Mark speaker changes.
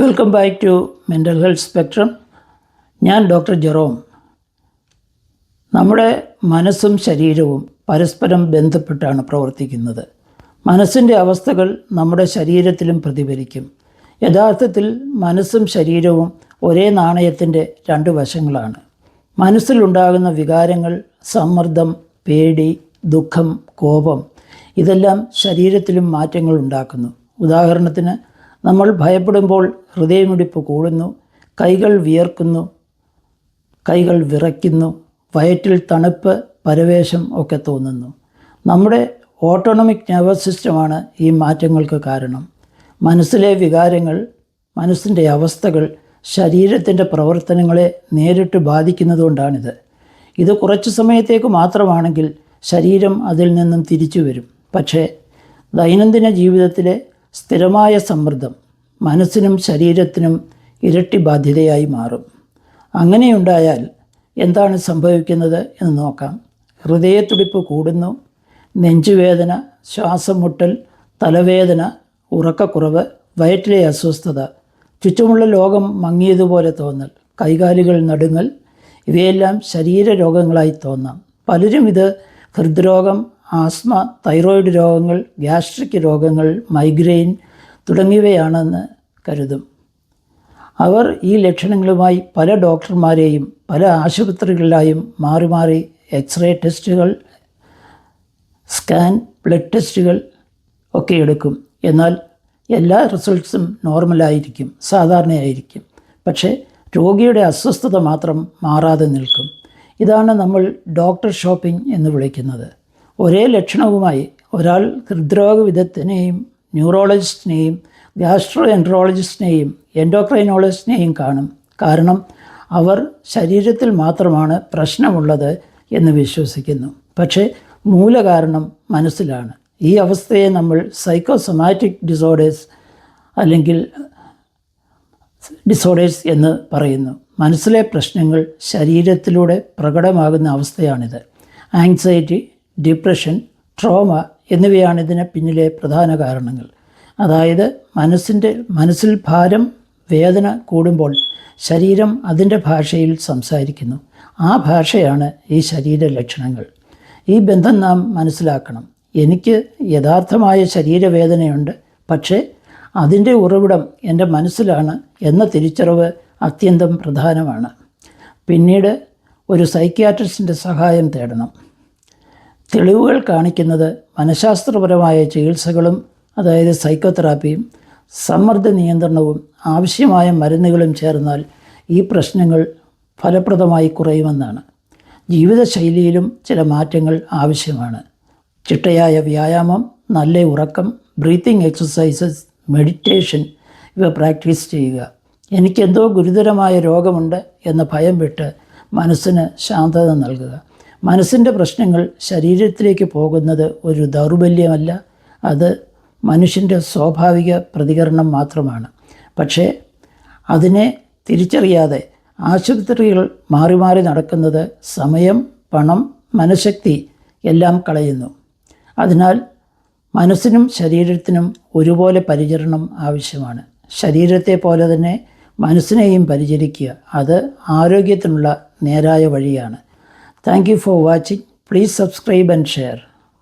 Speaker 1: Welcome back to mental health spectrum ഞാൻ doctor Jerome. നമ്മുടെ മനസ്സും ശരീരവും പരസ്പരം ബന്ധപ്പെട്ടാണ് പ്രവർത്തിക്കുന്നത്. മനസ്സിന്റെ അവസ്ഥകൾ നമ്മുടെ ശരീരത്തിലും പ്രതിഫലിക്കും. യഥാർത്ഥത്തിൽ മനസ്സും ശരീരവും ഒരേ നാണയത്തിന്റെ രണ്ട് വശങ്ങളാണ്. മനസ്സിലുണ്ടാകുന്ന വികാരങ്ങൾ സമ്മർദ്ദം പേടി ദുഃഖം കോപം ഇതെല്ലാം ശരീരത്തിലും മാറ്റങ്ങൾ ഉണ്ടാക്കുന്നു. ഉദാഹരണത്തിന് നമ്മൾ ഭയപ്പെടുമ്പോൾ ഹൃദയമിടിപ്പ് കൂടുന്നു കൈകൾ വിയർക്കുന്നു കൈകൾ വിറയ്ക്കുന്നു വയറ്റിൽ തണുപ്പ് പരവേശം ഒക്കെ തോന്നുന്നു. നമ്മുടെ ഓട്ടോണമിക് നെർവസ് സിസ്റ്റമാണ് ഈ മാറ്റങ്ങൾക്ക് കാരണം. മനസ്സിലെ വികാരങ്ങൾ മനസ്സിന്റെ അവസ്ഥകൾ ശരീരത്തിന്റെ പ്രവർത്തനങ്ങളെ നേരിട്ട് ബാധിക്കുന്നതുകൊണ്ടാണിത്. ഇത് കുറച്ച് സമയത്തേക്ക് മാത്രമാണെങ്കിൽ ശരീരം അതിൽ നിന്നും തിരിച്ചു വരും. പക്ഷേ ദൈനംദിന ജീവിതത്തിലെ സ്ഥിരമായ സമ്മർദ്ദം മനസ്സിനും ശരീരത്തിനും ഇരട്ടി ബാധ്യതയായി മാറും. അങ്ങനെയുണ്ടായാൽ എന്താണ് സംഭവിക്കുന്നത് എന്ന് നോക്കാം. ഹൃദയത്തുടിപ്പ് കൂടുന്നു നെഞ്ചുവേദന ശ്വാസം മുട്ടൽ തലവേദന ഉറക്കക്കുറവ് വയറ്റിലെ അസ്വസ്ഥത ചുറ്റുമുള്ള ലോകം മങ്ങിയതുപോലെ തോന്നൽ കൈകാലുകൾ നടുങ്ങൽ ഇവയെല്ലാം ശരീരരോഗങ്ങളായി തോന്നാം. പലരും ഇത് ഹൃദ്രോഗം ആസ്മ തൈറോയിഡ് രോഗങ്ങൾ ഗ്യാസ്ട്രിക് രോഗങ്ങൾ മൈഗ്രെയിൻ തുടങ്ങിയവയാണെന്ന് കരുതും. അവർ ഈ ലക്ഷണങ്ങളുമായി പല ഡോക്ടർമാരെയും പല ആശുപത്രികളിലായും മാറി മാറി എക്സ്റേ ടെസ്റ്റുകൾ സ്കാൻ ബ്ലഡ് ടെസ്റ്റുകൾ ഒക്കെ എടുക്കും. എന്നാൽ എല്ലാ റിസൾട്ട്സും നോർമലായിരിക്കും സാധാരണയായിരിക്കും. പക്ഷേ രോഗിയുടെ അസ്വസ്ഥത മാത്രം മാറാതെ നിൽക്കും. ഇതാണ് നമ്മൾ ഡോക്ടർ ഷോപ്പിംഗ് എന്ന് വിളിക്കുന്നത്. ഒരേ ലക്ഷണവുമായി ഒരാൾ ഹൃദ്രോഗ വിദഗ്ധനെയും ന്യൂറോളജിസ്റ്റിനെയും ഗ്യാസ്ട്രോ എൻട്രോളജിസ്റ്റിനെയും എൻഡോക്രൈനോളജിസ്റ്റിനെയും കാണും. കാരണം അവർ ശരീരത്തിൽ മാത്രമാണ് പ്രശ്നമുള്ളത് എന്ന് വിശ്വസിക്കുന്നു. പക്ഷേ മൂലകാരണം മനസ്സിലാണ്. ഈ അവസ്ഥയെ നമ്മൾ സൈക്കോസൊമാറ്റിക് ഡിസോർഡേഴ്സ് അല്ലെങ്കിൽ ഡിസോർഡേഴ്സ് എന്ന് പറയുന്നു. മനസ്സിലെ പ്രശ്നങ്ങൾ ശരീരത്തിലൂടെ പ്രകടമാകുന്ന അവസ്ഥയാണിത്. ആങ്സൈറ്റി ഡിപ്രഷൻ ട്രോമ എന്നിവയാണ് ഇതിന് പിന്നിലെ പ്രധാന കാരണങ്ങൾ. അതായത് മനസ്സിന്റെ മനസ്സിൽ ഭാരം വേദന കൂടുമ്പോൾ ശരീരം അതിന്റെ ഭാഷയിൽ സംസാരിക്കുന്നു. ആ ഭാഷയാണ് ഈ ശരീര ലക്ഷണങ്ങൾ. ഈ ബന്ധം നാം മനസ്സിലാക്കണം. എനിക്ക് യഥാർത്ഥമായ ശരീരവേദനയുണ്ട് പക്ഷേ അതിന്റെ ഉറവിടം എന്റെ മനസ്സിലാണ് എന്ന തിരിച്ചറിവ് അത്യന്തം പ്രധാനമാണ്. പിന്നീട് ഒരു സൈക്യാട്രിസ്റ്റിന്റെ സഹായം തേടണം. തെളിവുകൾ കാണിക്കുന്നത് മനഃശാസ്ത്രപരമായ ചികിത്സകളും അതായത് സൈക്കോതെറാപ്പിയും സമ്മർദ്ദ നിയന്ത്രണവും ആവശ്യമായ മരുന്നുകളും ചേർന്നാൽ ഈ പ്രശ്നങ്ങൾ ഫലപ്രദമായി കുറയുമെന്നാണ്. ജീവിതശൈലിയിലും ചില മാറ്റങ്ങൾ ആവശ്യമാണ്. ചിട്ടയായ വ്യായാമം നല്ല ഉറക്കം ബ്രീത്തിങ് എക്സസൈസസ് മെഡിറ്റേഷൻ ഇവ പ്രാക്ടീസ് ചെയ്യുക. എനിക്കെന്തോ ഗുരുതരമായ രോഗമുണ്ട് എന്ന ഭയം വിട്ട് മനസ്സിന് ശാന്തത നൽകുക. മനസ്സിന്റെ പ്രശ്നങ്ങൾ ശരീരത്തിലേക്ക് പോകുന്നത് ഒരു ദൗർബല്യമല്ല. അത് മനുഷ്യന്റെ സ്വാഭാവിക പ്രതികരണം മാത്രമാണ്. പക്ഷേ അതിനെ തിരിച്ചറിയാതെ ആശുപത്രികൾ മാറി മാറി നടക്കുന്നത് സമയം പണം മനഃശക്തി എല്ലാം കളയുന്നു. അതിനാൽ മനസ്സിനും ശരീരത്തിനും ഒരുപോലെ പരിചരണം ആവശ്യമാണ്. ശരീരത്തെ പോലെ തന്നെ മനസ്സിനെയും പരിചരിക്കുക അത് ആരോഗ്യത്തിനുള്ള നേരായ വഴിയാണ്. Thank you for watching. Please subscribe and share.